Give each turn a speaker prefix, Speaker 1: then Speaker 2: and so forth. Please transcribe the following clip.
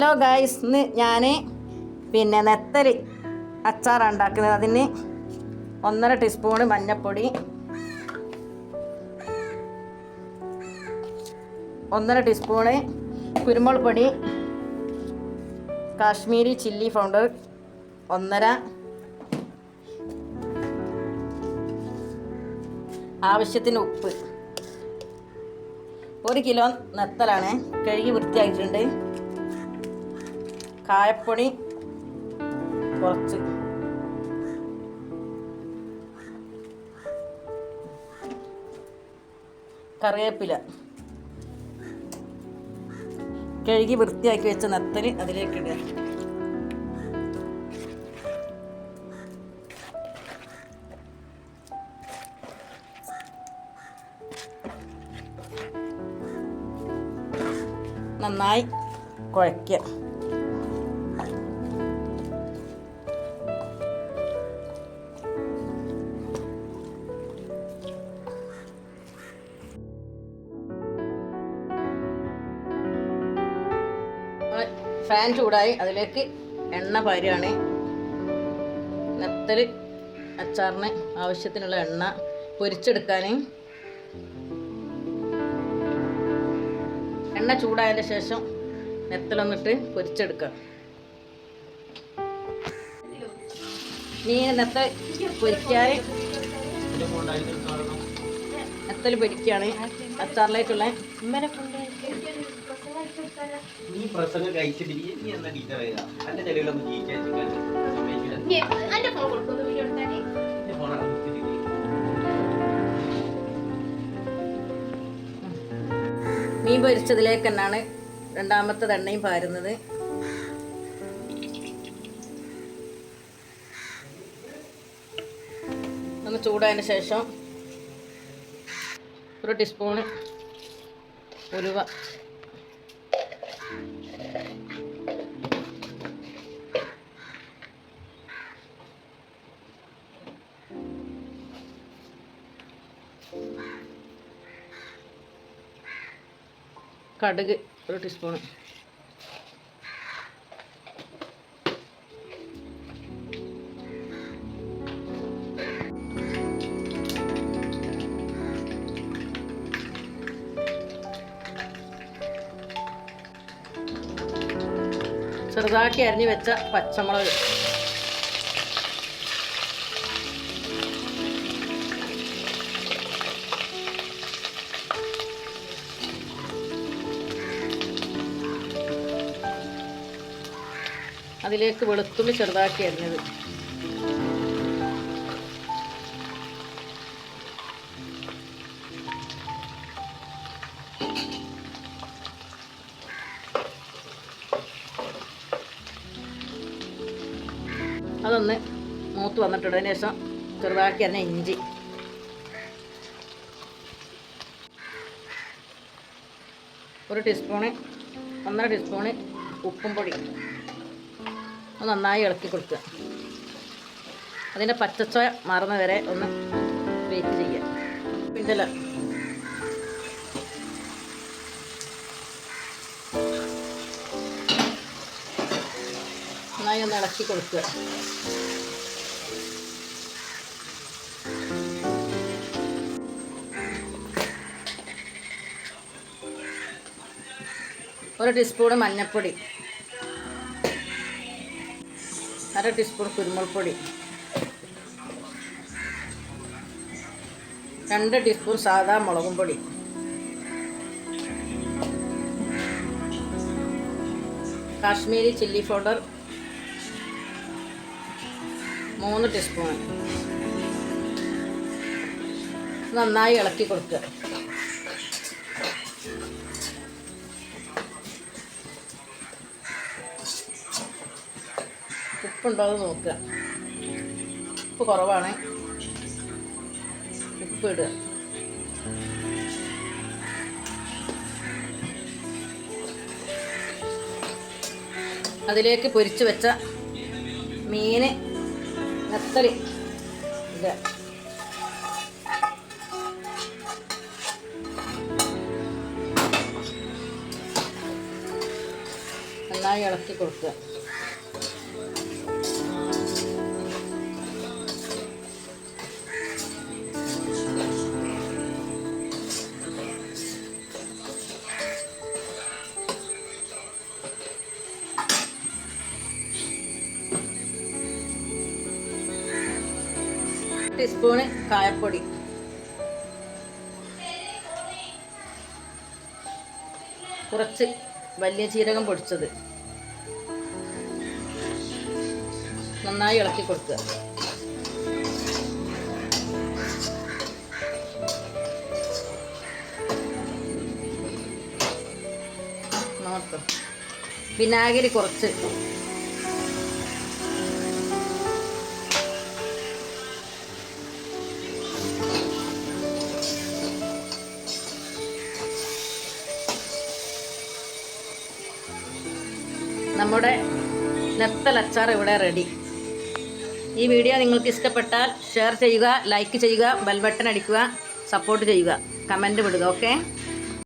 Speaker 1: Hello guys ഇന്ന് ഞാൻ പിന്നെ നെത്തൽ അച്ചാറാണ് ഉണ്ടാക്കുന്നത്. അതിന് ഒന്നര ടീസ്പൂൺ മഞ്ഞൾപ്പൊടി ഒന്നര ടീസ്പൂണ് കുരുമുളക് പൊടി കാശ്മീരി ചില്ലി പൗഡർ ഒന്നര ആവശ്യത്തിന് ഉപ്പ്. ഒരു കിലോ നെത്തലാണ് കഴുകി വൃത്തിയാക്കിയിട്ടുണ്ട്. കായപ്പൊടി കുറച്ച്. കറിവേപ്പില. കഴുകി വൃത്തിയാക്കി വെച്ച നെത്തൽ അതിലേക്ക് ഇടുക നന്നായി കുഴയ്ക്കുക. ഫാൻ ചൂടായി. അതിലേക്ക് എണ്ണ പാരുകയാണ് നെത്തൽ അച്ചാറിന് ആവശ്യത്തിനുള്ള എണ്ണ പൊരിച്ചെടുക്കാൻ എണ്ണ ചൂടായതിന്റെ ശേഷം നെത്തലൊന്നിട്ട് പൊരിച്ചെടുക്കുക. മീൻ നെത്തൽ പൊരിക്കാൻ നെത്തൽ പൊരിക്കുകയാണ് അച്ചാറിലേക്കുള്ള
Speaker 2: നീ പ്രസംഗം കഴിച്ചിട്ട് നീ എന്നാ ടീച്ചർ ആയതാ എന്റെ ചെലവിലൊന്നും ജീവിക്കാൻ
Speaker 1: മീൻ പൊരിച്ചതിലേക്ക് തന്നെയാണ് രണ്ടാമത്തെ തണ്ണയും പാരുന്നത്? ഒന്ന് ചൂടായതിന് ശേഷം ഒരു ടീസ്പൂണ് ഉലുവ. കടുക് ഒരു ടീസ്പൂണ്. ചെറുതാക്കി അരിഞ്ഞ് വെച്ച പച്ചമുളക്. അതിലേക്ക് വെളുത്തുള്ളി ചെറുതാക്കി അരിഞ്ഞത്. അതൊന്ന് മൂത്ത് വന്നിട്ടുള്ളതിന് ശേഷം ചെറുതാക്കി തന്നെ ഇഞ്ചി. ഒരു ടീസ്പൂണ് ഒന്നര ടീസ്പൂണ് ഉപ്പും പൊടി. നന്നായി ഇളക്കി കൊടുക്കുക. അതിന്റെ പച്ചച്ചോയ മാറുന്ന വരെ ഒന്ന് വെയിറ്റ് ചെയ്യുക. പിന്നെ നന്നായി ഒന്ന് ഇളക്കി കൊടുക്കുക. ഒരു ടീസ്പൂൺ മഞ്ഞൾപ്പൊടി അര ടീസ്പൂൺ കുരുമുളക് പൊടി. രണ്ട് ടീസ്പൂൺ സാധാ മുളകും പൊടി. Kashmiri chilli powder. മൂന്ന് ടീസ്പൂൺ. നന്നായി ഇളക്കി കൊടുക്കുക. ഉപ്പുണ്ടോ എന്ന് നോക്കുക. ഉപ്പ് കുറവാണേ. ഉപ്പ് ഇടുക. അതിലേക്ക് പൊരിച്ചു വെച്ച മീന് നെത്തലി ഇടുക. നന്നായി ഇളക്കി കൊടുക്കുക. ടീസ്പൂണ് കായപ്പൊടി. കുറച്ച് വലിയ ജീരകം പൊടിച്ചത്. നന്നായി ഇളക്കി കൊടുക്കുക. നോക്ക്. വിനാഗിരി കുറച്ച് നമ്മുടെ നെത്തൽ അച്ചാർ ഇവിടെ റെഡി ഈ വീഡിയോ നിങ്ങൾക്ക് ഇഷ്ടപ്പെട്ടാൽ ഷെയർ ചെയ്യുക ലൈക്ക് ചെയ്യുക ബെൽ ബട്ടൺ അടിക്കുക സപ്പോർട്ട് ചെയ്യുക. കമന്റ് വിടുക ഓക്കെ